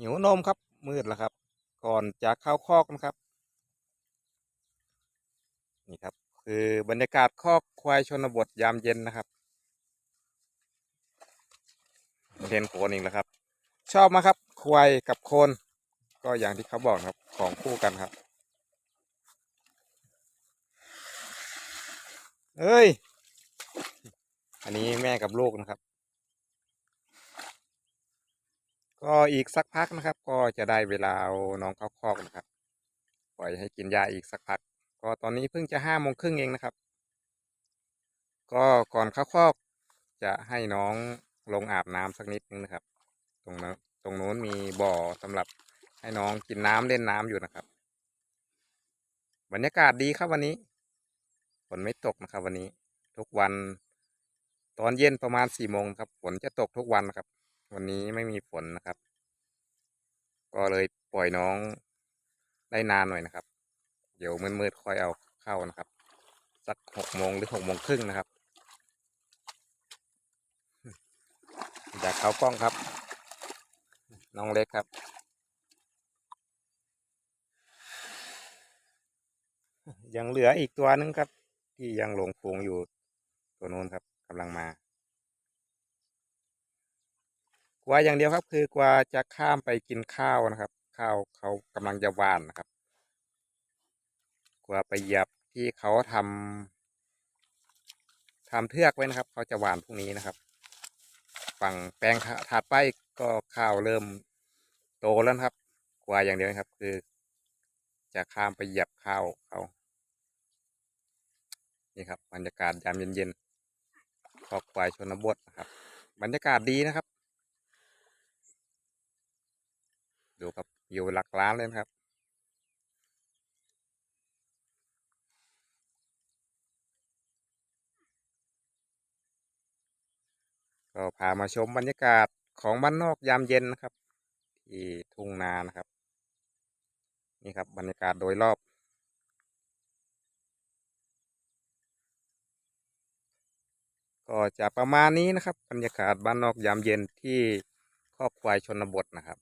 หิวนมครับมืดแล้วครับ ก่อนจะเข้าคอกนะครับ นี่ครับ คือบรรยากาศคอกควายชนบทยามเย็นนะครับเห็นโคนอีกแล้วครับ ชอบไหมครับควายกับโคน ก็อย่างที่เขาบอกครับของคู่กันครับ เอ้ย อันนี้แม่กับลูกนะครับ ก็อีกสักพักนะครับ ก็จะได้เวลาเอาน้องเข้าคอกนะครับ ปล่อยให้กินยาอีกสักพัก ก็ตอนนี้เพิ่งจะห้าโมงครึ่งเองนะครับ ก็ก่อนเข้าคอก จะให้น้องลงอาบน้ำสักนิดนึงนะครับ ตรงนั้นตรงโน้นมีบ่อสำหรับให้น้องกินน้ำเล่นน้ำอยู่นะครับ บรรยากาศดีครับวันนี้ฝนไม่ตกนะครับ วันนี้ทุกวัน ตอนเย็นประมาณสี่โมงครับฝนจะตกทุกวันนะครับ วันนี้ไม่มีฝนนะครับ ก็เลยปล่อยน้องได้นานหน่อยนะครับ เดี๋ยวมืดๆค่อยเอาเข้านะครับ สักหกโมงหรือหกโมงครึ่งนะครับอยากเข้ากล้องครับ น้องเล็กครับยังเหลืออีกตัวนึงครับ ที่ยังหลงฝูงอยู่ตัวนู้นครับกำลังมา ก ว่าอย่างเดียวครับ คือกว่าจะข้ามไปกินข้าวนะครับ ข้าวเขากำลังจะหวานนะครับ กว่าไปเหยียบที่เขาทำทำเทือกไว้นะครับ เขาจะหวานพรุ่งนี้นะครับ ฝั่งแปลงถัดไปก็ข้าวเริ่มโตแล้วครับ กว่าอย่างเดียวครับ คือ จะข้ามไปเหยียบข้าวเขานี่ครับบรรยากาศยามเย็นๆขอกควายชนบทนะครับ บรรยากาศดีนะครับ ดูครับอยู่หลักล้านเลยนะครับ ก็พามาชมบรรยากาศของบ้านนอกยามเย็นนะครับ ที่ทุ่งนานะครับ นี่ครับบรรยากาศโดยรอบก็จะประมาณนี้นะครับบรรยากาศบ้านนอกยามเย็นที่ครอบควายชนบทนะครับ